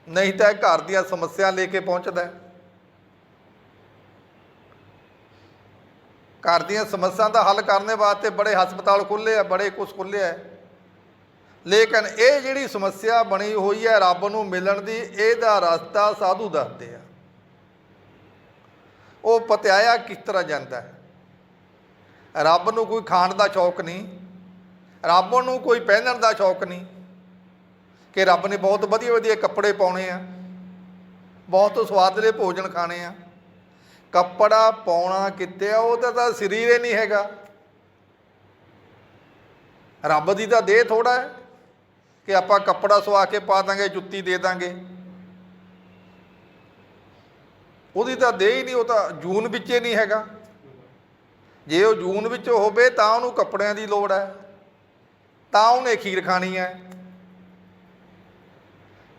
ਨਹੀਂ ਤਾਂ ਇਹ ਘਰ ਦੀਆਂ ਸਮੱਸਿਆ ਲੈ ਕੇ ਪਹੁੰਚਦਾ ਹੈ। ਘਰ ਦੀਆਂ ਸਮੱਸਿਆ ਦਾ ਹੱਲ ਕਰਨ ਵਾਸਤੇ ਬੜੇ ਹਸਪਤਾਲ ਖੁੱਲੇ ਆ, ਬੜੇ ਕੁਝ ਖੁੱਲੇ ਆ ਲੇਕਿਨ ਇਹ ਜਿਹੜੀ ਸਮੱਸਿਆ ਬਣੀ ਹੋਈ ਹੈ, ਰੱਬ ਨੂੰ ਮਿਲਣ ਦੀ, ਇਹਦਾ ਰਸਤਾ ਸਾਧੂ ਦੱਸਦੇ ਆ। ਉਹ ਪਤਿਆਇਆ ਕਿਸ ਤਰ੍ਹਾਂ ਜਾਂਦਾ ਹੈ? ਰੱਬ ਨੂੰ ਕੋਈ ਖਾਣ ਦਾ ਸ਼ੌਕ ਨਹੀਂ, ਰੱਬ ਨੂੰ ਕੋਈ ਪਹਿਨਣ ਦਾ ਸ਼ੌਕ ਨਹੀਂ, ਕਿ ਰੱਬ ਨੇ ਬਹੁਤ ਵਧੀਆ ਵਧੀਆ ਕੱਪੜੇ ਪਾਉਣੇ ਆ, ਬਹੁਤ ਸਵਾਦਲੇ ਭੋਜਨ ਖਾਣੇ ਆ। ਕੱਪੜਾ ਪਾਉਣਾ ਕਿੱਤੇ ਆ ਉਹਦਾ ਤਾਂ ਸਰੀਰ ਹੀ ਨਹੀਂ ਹੈਗਾ। ਰੱਬ ਦੀ ਤਾਂ ਦੇਹ ਥੋੜਾ ਹੈ ਕਿ ਆਪਾਂ ਕੱਪੜਾ ਸਵਾ ਕੇ ਪਾ ਦਾਂਗੇ, ਜੁੱਤੀ ਦੇ ਦਾਂਗੇ। ਉਹਦੀ ਤਾਂ ਦੇਹ ਹੀ ਨਹੀਂ, ਉਹ ਤਾਂ ਜੂਨ ਵਿੱਚ ਹੀ ਨਹੀਂ ਹੈਗਾ। ਜੇ ਉਹ ਜੂਨ ਵਿੱਚ ਹੋਵੇ ਤਾਂ ਉਹਨੂੰ ਕੱਪੜਿਆਂ ਦੀ ਲੋੜ ਹੈ। ਤਾਂ ਉਹਨੇ ਖੀਰ ਖਾਣੀ ਹੈ।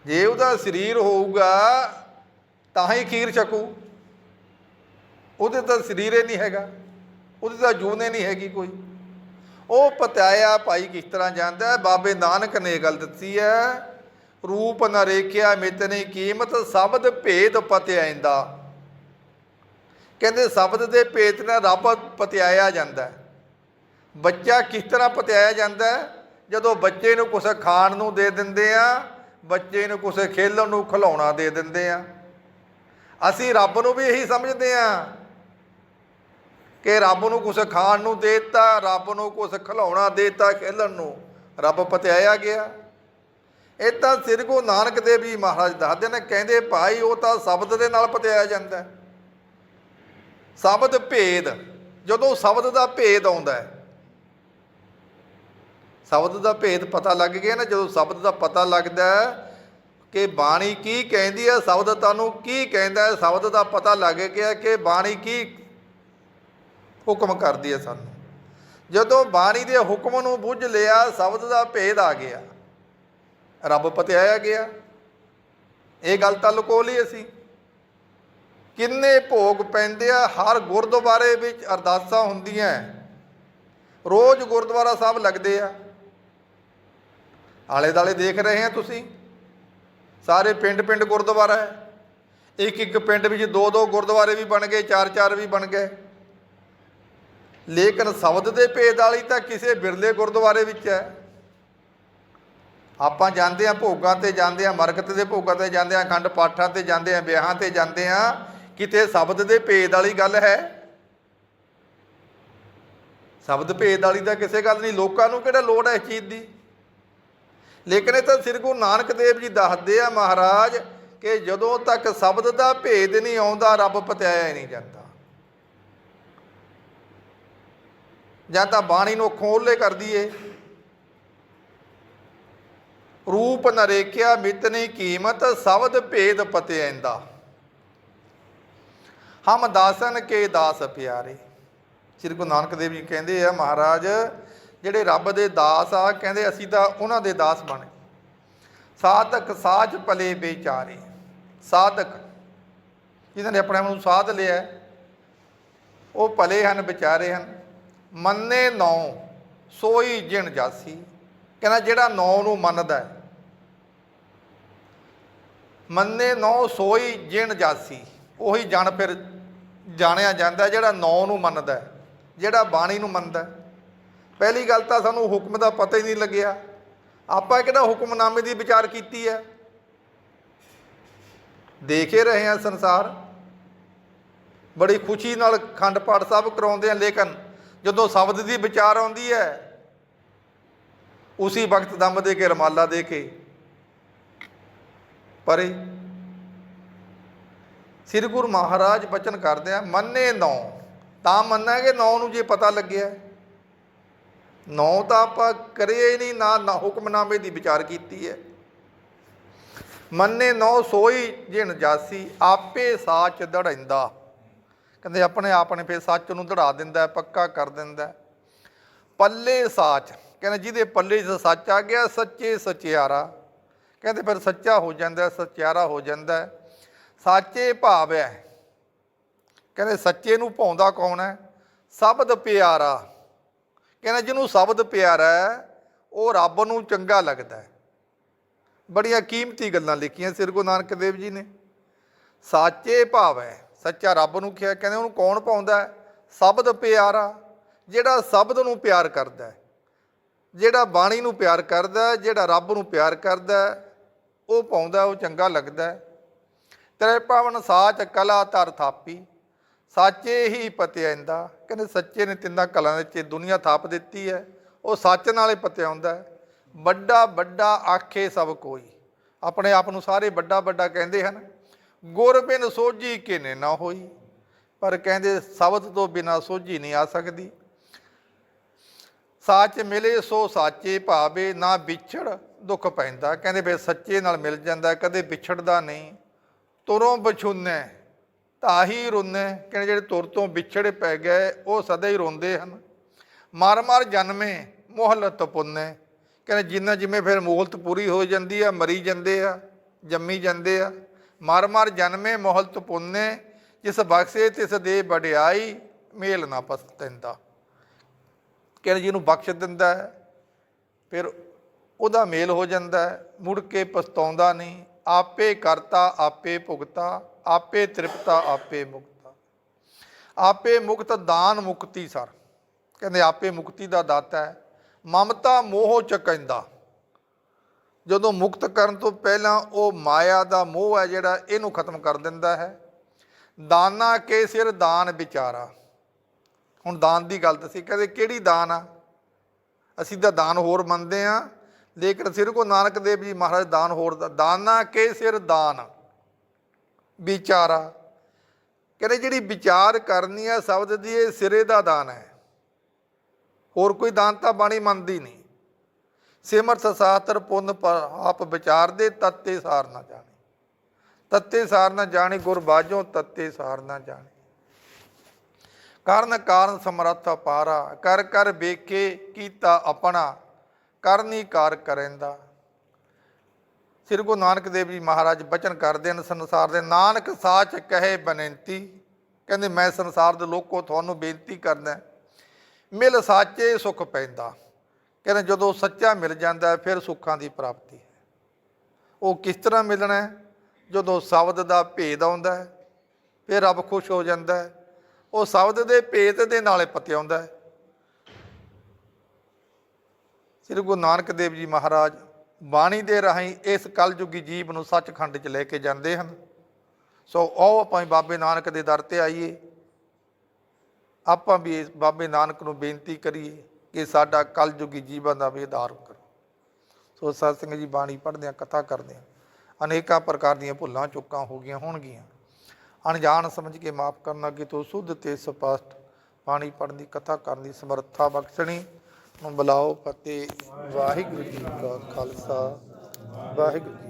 ਜੇ ਉਹਦਾ ਸਰੀਰ ਹੋਊਗਾ ਤਾਂ ਹੀ ਖੀਰ ਛਕੂ। ਉਹਦੇ ਤਾਂ ਸਰੀਰ ਨਹੀਂ ਹੈਗਾ, ਉਹਦੇ ਤਾਂ ਜੂਨ ਨਹੀਂ ਹੈਗੀ ਕੋਈ। ਉਹ ਪਤਿਆਇਆ ਭਾਈ ਕਿਸ ਤਰ੍ਹਾਂ ਜਾਂਦਾ ਬਾਬੇ ਨਾਨਕ ਨੇ ਇਹ ਗੱਲ ਦਿੱਤੀ ਹੈ, ਰੂਪ ਨ ਰੇਖਿਆ ਮਿਤ ਕੀਮਤ, ਸ਼ਬਦ ਭੇਦ ਪਤਿਆਇਂਦਾ। ਕਹਿੰਦੇ ਸ਼ਬਦ ਦੇ ਭੇਦ ਨਾਲ ਰੱਬ ਪਤਿਆਇਆ ਜਾਂਦਾ ਬੱਚਾ ਕਿਸ ਤਰ੍ਹਾਂ ਪਤਿਆਇਆ ਜਾਂਦਾ ਜਦੋਂ ਬੱਚੇ ਨੂੰ ਕੁਝ ਖਾਣ ਨੂੰ ਦੇ ਦਿੰਦੇ ਆ, ਬੱਚੇ ਨੂੰ ਕੁਝ ਖੇਲਣ ਨੂੰ ਖਿਲਾਉਣਾ ਦੇ ਦਿੰਦੇ ਆ। ਅਸੀਂ ਰੱਬ ਨੂੰ ਵੀ ਇਹੀ ਸਮਝਦੇ ਆ। ਕਿ ਰੱਬ ਨੂੰ ਕੁਝ ਖਾਣ ਨੂੰ ਦੇਤਾ, ਰੱਬ ਨੂੰ ਕੁਝ ਖਿਲਾਉਣਾ ਦੇਤਾ ਖੇਲਣ ਨੂੰ। ਰੱਬ ਪਤਿਆਇਆ ਗਿਆ। ਇਹ ਤਾਂ ਸ੍ਰੀ ਗੁਰੂ ਨਾਨਕ ਦੇਵ ਜੀ ਮਹਾਰਾਜ ਦੱਸਦੇ ਨੇ, ਕਹਿੰਦੇ ਭਾਈ ਉਹ ਤਾਂ ਸ਼ਬਦ ਦੇ ਨਾਲ ਪਤਿਆਇਆ ਜਾਂਦਾ ਸ਼ਬਦ ਭੇਦ, ਜਦੋਂ ਸ਼ਬਦ ਦਾ ਭੇਦ ਆਉਂਦਾ ਹੈ, ਸ਼ਬਦ ਦਾ ਭੇਦ ਪਤਾ ਲੱਗ ਗਿਆ ਨਾ, ਜਦੋਂ ਸ਼ਬਦ ਦਾ ਪਤਾ ਲੱਗਦਾ ਕਿ ਬਾਣੀ ਕੀ ਕਹਿੰਦੀ ਹੈ, ਸ਼ਬਦ ਤੁਹਾਨੂੰ ਕੀ ਕਹਿੰਦਾ ਹੈ, ਸ਼ਬਦ ਦਾ ਪਤਾ ਲੱਗ ਗਿਆ ਕਿ ਬਾਣੀ ਕੀ ਹੁਕਮ ਕਰਦੀ ਹੈ ਸਾਨੂੰ। ਜਦੋਂ ਬਾਣੀ ਦੇ ਹੁਕਮ ਨੂੰ ਬੁੱਝ ਲਿਆ, ਸ਼ਬਦ ਦਾ ਭੇਦ ਆ ਗਿਆ। ਰੱਬ ਪਤਿਆਇਆ ਗਿਆ। ਇਹ ਗੱਲ ਤਾਂ ਲੁਕੋ ਲਈ ਅਸੀਂ। ਕਿੰਨੇ ਭੋਗ ਪੈਂਦੇ ਆ, ਹਰ ਗੁਰਦੁਆਰੇ ਵਿੱਚ ਅਰਦਾਸਾਂ ਹੁੰਦੀਆਂ। ਰੋਜ਼ ਗੁਰਦੁਆਰਾ ਸਾਹਿਬ ਲੱਗਦੇ ਆ। ਆਲੇ ਦਾਲੇ ਦੇਖ ਰਹੇ ਆ ਤੁਸੀਂ? ਸਾਰੇ ਪਿੰਡ ਪਿੰਡ ਗੁਰਦੁਆਰਾ ਹੈ। ਇੱਕ ਇੱਕ ਪਿੰਡ ਵਿੱਚ ਦੋ ਦੋ ਗੁਰਦੁਆਰੇ ਵੀ ਬਣ ਗਏ ਚਾਰ ਚਾਰ ਵੀ ਬਣ ਗਏ। ਲੇਕਿਨ ਸ਼ਬਦ ਦੇ ਭੇਦ ਵਾਲੀ ਤਾਂ ਕਿਸੇ ਬਿਰਲੇ ਗੁਰਦੁਆਰੇ ਵਿੱਚ ਹੈ। ਆਪਾਂ ਜਾਂਦੇ ਆ ਭੋਗਾਂ ਤੇ ਜਾਂਦੇ ਆ ਮਰਕਤ ਦੇ ਭੋਗਾਂ ਤੇ ਜਾਂਦੇ ਆ ਅਖੰਡ ਪਾਠਾਂ ਤੇ ਜਾਂਦੇ ਆ ਵਿਆਹਾਂ ਤੇ ਜਾਂਦੇ ਆ ਕਿਤੇ ਸ਼ਬਦ ਦੇ ਭੇਦ ਵਾਲੀ ਗੱਲ ਹੈ। ਸ਼ਬਦ ਭੇਦ ਵਾਲੀ ਤਾਂ ਕਿਸੇ ਗੱਲ ਨਹੀਂ, ਲੋਕਾਂ ਨੂੰ ਕਿਹੜਾ ਲੋੜ ਹੈ ਇਸ ਚੀਜ਼ ਦੀ? ਲੇਕਿਨ ਇਹ ਤਾਂ ਸ੍ਰੀ ਗੁਰੂ ਨਾਨਕ ਦੇਵ ਜੀ ਦੱਸਦੇ ਆ ਮਹਾਰਾਜ ਕਿ ਜਦੋਂ ਤੱਕ ਸ਼ਬਦ ਦਾ ਭੇਦ ਨਹੀਂ ਆਉਂਦਾ, ਰੱਬ ਪਤਿਆਇਆ ਹੀ ਨਹੀਂ ਜਾਂਦਾ। ਜਾਂ ਤਾਂ ਬਾਣੀ ਨੂੰ ਖੋਲੇ ਕਰਦੀ ਦਈਏ। ਰੂਪ ਨਰੇਖਿਆ ਮਿਤਨੀ ਕੀਮਤ, ਸ਼ਬਦ ਭੇਦ ਪਤਿਆਂਦਾ ਹਮ ਦਾਸਨ ਕੇ ਦਾਸ ਪਿਆਰੇ। ਸ੍ਰੀ ਗੁਰੂ ਨਾਨਕ ਦੇਵ ਜੀ ਕਹਿੰਦੇ ਆ, ਮਹਾਰਾਜ, ਜਿਹੜੇ ਰੱਬ ਦੇ ਦਾਸ ਆ, ਕਹਿੰਦੇ ਅਸੀਂ ਤਾਂ ਉਹਨਾਂ ਦੇ ਦਾਸ ਬਣੇ। ਸਾਧਕ ਸਾਜ ਪਲੇ ਵਿਚਾਰੇ। ਸਾਧਕ, ਜਿਨ੍ਹਾਂ ਨੇ ਆਪਣੇ ਆਪ ਨੂੰ ਸਾਧ ਲਿਆ, ਉਹ ਭਲੇ ਹਨ, ਵਿਚਾਰੇ ਹਨ। ਮੰਨੇ ਨੌ ਸੋਈ ਜਿਣ ਜਾਸੀ। ਕਹਿੰਦਾ ਜਿਹੜਾ ਨੌ ਨੂੰ ਮੰਨਦਾ ਹੈ। ਮੰਨੇ ਨੌ ਸੋਈ ਜਿਣ ਜਾਸੀ। ਉਹੀ ਜਣ ਫਿਰ ਜਾਣਿਆ ਜਾਂਦਾ ਜਿਹੜਾ ਨੌ ਨੂੰ ਮੰਨਦਾ ਹੈ, ਜਿਹੜਾ ਬਾਣੀ ਨੂੰ ਮੰਨਦਾ ਪਹਿਲੀ ਗੱਲ ਤਾਂ ਸਾਨੂੰ ਹੁਕਮ ਦਾ ਪਤਾ ਹੀ ਨਹੀਂ ਲੱਗਿਆ। ਆਪਾਂ ਕਿਹੜਾ ਹੁਕਮਨਾਮੇ ਦੀ ਵਿਚਾਰ ਕੀਤੀ ਹੈ? ਦੇਖੇ ਰਹੇ ਹਾਂ ਸੰਸਾਰ। ਬੜੀ ਖੁਸ਼ੀ ਨਾਲ ਖੰਡ ਪਾਠ ਸਾਹਿਬ ਕਰਾਉਂਦੇ ਆ ਲੇਕਿਨ ਜਦੋਂ ਸ਼ਬਦ ਦੀ ਵਿਚਾਰ ਆਉਂਦੀ ਹੈ, ਉਸੇ ਵਕਤ ਦਮ ਦੇ ਕੇ ਰਮਾਲਾ ਦੇ ਕੇ। ਪਰੇ। ਸ੍ਰੀ ਗੁਰੂ ਮਹਾਰਾਜ ਬਚਨ ਕਰਦੇ ਆ, ਮੰਨੇ ਨੌ। ਤਾਂ ਮੰਨਾਂਗੇ ਨੌ ਨੂੰ ਜੇ ਪਤਾ ਲੱਗਿਆ। ਨੌ ਤਾਂ ਆਪਾਂ ਕਰਿਆ ਹੀ ਨਹੀਂ, ਨਾ ਨਾ ਹੁਕਮਨਾਮੇ ਦੀ ਵਿਚਾਰ ਕੀਤੀ ਹੈ। ਮੰਨੇ ਨੌ ਸੋਈ ਜਿਣ ਜਾਸੀ, ਆਪੇ ਸਾਚ ਦੜੈਂਦਾ ਕਹਿੰਦੇ ਆਪਣੇ ਆਪ ਨੇ ਫਿਰ ਸੱਚ ਨੂੰ ਦੜਾ ਦਿੰਦਾ, ਪੱਕਾ ਕਰ ਦਿੰਦਾ। ਪੱਲੇ ਸਾਚ, ਕਹਿੰਦੇ ਜਿਹਦੇ ਪੱਲੇ 'ਚ ਸੱਚ ਆ ਗਿਆ, ਸੱਚੇ ਸਚਿਆਰਾ। ਕਹਿੰਦੇ ਫਿਰ ਸੱਚਾ ਹੋ ਜਾਂਦਾ, ਸਚਿਆਰਾ ਹੋ ਜਾਂਦਾ। ਸਾਚੇ ਭਾਵ ਹੈ। ਕਹਿੰਦੇ ਸੱਚੇ ਨੂੰ ਭਾਉਂਦਾ ਕੌਣ ਹੈ? ਸ਼ਬਦ ਪਿਆਰਾ। ਕਹਿੰਦੇ ਜਿਹਨੂੰ ਸ਼ਬਦ ਪਿਆਰਾ ਹੈ, ਉਹ ਰੱਬ ਨੂੰ ਚੰਗਾ ਲੱਗਦਾ ਬੜੀਆਂ ਕੀਮਤੀ ਗੱਲਾਂ ਲਿਖੀਆਂ ਸ੍ਰੀ ਗੁਰੂ ਨਾਨਕ ਦੇਵ ਜੀ ਨੇ। ਸਾਚੇ ਭਾਵ ਹੈ। ਸੱਚਾ ਰੱਬ ਨੂੰ ਕਿਹਾ, ਕਹਿੰਦੇ ਉਹਨੂੰ ਕੌਣ ਪਾਉਂਦਾ ਹੈ? ਸ਼ਬਦ ਪਿਆਰਾ, ਜਿਹੜਾ ਸ਼ਬਦ ਨੂੰ ਪਿਆਰ ਕਰਦਾ ਜਿਹੜਾ ਬਾਣੀ ਨੂੰ ਪਿਆਰ ਕਰਦਾ ਜਿਹੜਾ ਰੱਬ ਨੂੰ ਪਿਆਰ ਕਰਦਾ ਉਹ ਪਾਉਂਦਾ ਉਹ ਚੰਗਾ ਲੱਗਦਾ ਹੈ। ਤੇਰੇ ਪਾਵਨ ਸਾਚ ਕਲਾ ਧਰ ਥਾਪੀ, ਸੱਚੇ ਹੀ ਪਤਿਆਂਦਾ ਕਹਿੰਦੇ ਸੱਚੇ ਨੇ ਤਿੰਨਾਂ ਕਲਾਂ ਦੇ ਵਿੱਚ ਦੁਨੀਆ ਥਾਪ ਦਿੱਤੀ ਹੈ, ਉਹ ਸੱਚ ਨਾਲੇ ਪਤਿਆਉਂਦਾ ਵੱਡਾ ਵੱਡਾ ਆਖੇ ਸਭ ਕੋਈ। ਆਪਣੇ ਆਪ ਨੂੰ ਸਾਰੇ ਵੱਡਾ ਵੱਡਾ ਕਹਿੰਦੇ ਹਨ। ਗੁਰ ਬਿਨ ਸੋਝੀ ਕਿਨੇ ਨਾ ਹੋਈ। ਪਰ ਕਹਿੰਦੇ ਸ਼ਬਦ ਤੋਂ ਬਿਨਾ ਸੋਝੀ ਨਹੀਂ ਆ ਸਕਦੀ। ਸਾਚ ਮਿਲੇ ਸੋ ਸਾਚੇ ਭਾਵੇ, ਨਾ ਵਿਛੜ ਦੁੱਖ ਪੈਂਦਾ। ਕਹਿੰਦੇ ਫਿਰ ਸੱਚੇ ਨਾਲ ਮਿਲ ਜਾਂਦਾ, ਕਦੇ ਵਿਛੜਦਾ ਨਹੀਂ। ਤੁਰੋਂ ਬਛੁੰਨੇ ਤਾਹੀ ਰੁੰਨੇ। ਕਹਿੰਦੇ ਜਿਹੜੇ ਤੁਰ ਤੋਂ ਵਿਛੜੇ ਪੈ ਗਏ, ਉਹ ਸਦਾ ਹੀ ਰੋਂਦੇ ਹਨ। ਮਾਰ ਮਾਰ ਜਨਮੇ, ਮੋਹਲਤ ਪੁੰਨੇ। ਕਹਿੰਦੇ ਜਿੰਨਾ ਜਿਵੇਂ ਫਿਰ ਮੋਹਲਤ ਪੂਰੀ ਹੋ ਜਾਂਦੀ ਆ, ਮਰੀ ਜਾਂਦੇ ਆ, ਜੰਮੀ ਜਾਂਦੇ ਆ। ਮਰ ਮਰ ਜਨਮੇ ਮੋਹਲਤ ਪੁੰਨੇ, ਜਿਸ ਬਖਸ਼ੇ ਤਿਸ ਦੇ ਵਡਿਆਈ, ਮੇਲ ਨਾ ਪਸਤੰਦਾ ਕਹਿੰਦੇ ਜਿਹਨੂੰ ਬਖਸ਼ ਦਿੰਦਾ ਹੈ, ਫਿਰ ਉਹਦਾ ਮੇਲ ਹੋ ਜਾਂਦਾ ਹੈ, ਮੁੜ ਕੇ ਪਛਤਾਉਂਦਾ ਨਹੀਂ, ਆਪੇ ਕਰਤਾ, ਆਪੇ ਭੁਗਤਾ, ਆਪੇ ਤ੍ਰਿਪਤਾ, ਆਪੇ ਮੁਕਤਾ। ਆਪੇ ਮੁਕਤ ਦਾਨ ਮੁਕਤੀ ਸਰ। ਕਹਿੰਦੇ ਆਪੇ ਮੁਕਤੀ ਦਾ ਦਾਤਾ ਹੈ, ਮਮਤਾ ਮੋਹ ਕਹਿੰਦਾ। ਜਦੋਂ ਮੁਕਤ ਕਰਨ ਤੋਂ ਪਹਿਲਾਂ ਉਹ ਮਾਇਆ ਦਾ ਮੋਹ ਹੈ ਜਿਹੜਾ ਇਹਨੂੰ ਖਤਮ ਕਰ ਦਿੰਦਾ ਹੈ। ਦਾਨਾ ਕੇ ਸਿਰ ਦਾਨ ਵਿਚਾਰਾ। ਹੁਣ ਦਾਨ ਦੀ ਗੱਲ ਦੱਸੀ, ਕਹਿੰਦੇ ਕਿਹੜੀ ਦਾਨ ਆ? ਅਸੀਂ ਤਾਂ ਦਾਨ ਹੋਰ ਮੰਨਦੇ ਆ ਲੇਕਿਨ ਸਿਰ ਕੋ ਨਾਨਕ ਦੇਵ ਜੀ ਮਹਾਰਾਜ ਦਾਨ ਹੋਰ ਦਾ ਦਾਨਾ ਕੇ ਸਿਰ ਦਾਨ ਵਿਚਾਰਾ। ਕਹਿੰਦੇ ਜਿਹੜੀ ਵਿਚਾਰ ਕਰਨੀ ਆ, ਸ਼ਬਦ ਦੀ ਇਹ ਸਿਰੇ ਦਾ ਦਾਨ ਹੈ। ਹੋਰ ਕੋਈ ਦਾਨ ਤਾਂ ਬਾਣੀ ਮੰਨਦੀ ਨਹੀਂ। ਸਿਮਰਥ ਸਾਤਰ ਪੁੰਨ ਪਰ ਆਪ ਵਿਚਾਰ ਦੇ ਤੱਤੇ ਸਾਰ ਨਾ ਜਾਣੇ। ਤੱਤੇ ਸਾਰ ਨਾ ਜਾਣੇ, ਗੁਰ ਬਾਝੋਂ ਤੱਤੇ ਸਾਰ ਨਾ ਜਾਣੇ। ਕਰਨ ਕਾਰਨ ਸਮਰੱਥ ਅਪਾਰਾ, ਕਰ ਕਰ ਵੇਖੇ ਕੀਤਾ ਆਪਣਾ, ਕਰਨੀ ਕਾਰ ਕਰੈਂਦਾ। ਸ੍ਰੀ ਗੁਰੂ ਨਾਨਕ ਦੇਵ ਜੀ ਮਹਾਰਾਜ ਬਚਨ ਕਰਦੇ ਹਨ ਸੰਸਾਰ ਦੇ, ਨਾਨਕ ਸਾਚ ਕਹੇ ਬਨੰਤੀ। ਕਹਿੰਦੇ ਮੈਂ ਸੰਸਾਰ ਦੇ ਲੋਕੋ ਤੁਹਾਨੂੰ ਬੇਨਤੀ ਕਰਦਾ, ਮਿਲ ਸਾਚੇ ਸੁਖ ਪੈਂਦਾ। ਕਹਿੰਦੇ ਜਦੋਂ ਸੱਚਾ ਮਿਲ ਜਾਂਦਾ ਫਿਰ ਸੁੱਖਾਂ ਦੀ ਪ੍ਰਾਪਤੀ ਹੈ। ਉਹ ਕਿਸ ਤਰ੍ਹਾਂ ਮਿਲਣਾ ਹੈ? ਜਦੋਂ ਸ਼ਬਦ ਦਾ ਭੇਦ ਆਉਂਦਾ ਹੈ, ਫਿਰ ਰੱਬ ਖੁਸ਼ ਹੋ ਜਾਂਦਾ ਹੈ। ਉਹ ਸ਼ਬਦ ਦੇ ਭੇਦ ਦੇ ਨਾਲੇ ਪਤੇ ਆਉਂਦਾ ਹੈ। ਸ੍ਰੀ ਗੁਰੂ ਨਾਨਕ ਦੇਵ ਜੀ ਮਹਾਰਾਜ ਬਾਣੀ ਦੇ ਰਾਹੀਂ ਇਸ ਕਲਯੁਗੀ ਜੀਵ ਨੂੰ ਸੱਚਖੰਡ 'ਚ ਲੈ ਕੇ ਜਾਂਦੇ ਹਨ। ਸੋ ਆਓ ਆਪਾਂ ਵੀ ਬਾਬੇ ਨਾਨਕ ਦੇ ਦਰ ਤੇ ਆਈਏ। ਆਪਾਂ ਵੀ ਬਾਬੇ ਨਾਨਕ ਨੂੰ ਬੇਨਤੀ ਕਰੀਏ ਕਿ ਸਾਡਾ ਕਲਯੁਗੀ ਜੀਵਨ ਦਾ ਵੀ ਆਧਾਰ ਕਰੋ। ਸੋ ਸਤ ਸਿੰਘ ਜੀ, ਬਾਣੀ ਪੜ੍ਹਦੇ ਆ ਕਥਾ ਕਰਦੇ ਆ ਅਨੇਕਾਂ ਪ੍ਰਕਾਰ ਦੀਆਂ ਭੁੱਲਾਂ, ਚੁੱਕਾਂ ਹੋ ਗਈਆਂ ਹੋਣਗੀਆਂ। ਅਣਜਾਣ ਸਮਝ ਕੇ ਮਾਫ ਕਰਨਾ ਕਿ ਤੂੰ ਸੁੱਧ ਤੇ ਸਪਸ਼ਟ ਬਾਣੀ ਪੜ੍ਹਨ ਦੀ, ਕਥਾ ਕਰਨ ਦੀ ਸਮਰੱਥਾ ਬਖਸ਼ਣੀ। ਨੂੰ ਬੁਲਾਓ ਫਤਿਹ। ਵਾਹਿਗੁਰੂ ਜੀ ਕਾ ਖਾਲਸਾ। ਵਾਹਿਗੁਰੂ ਜੀ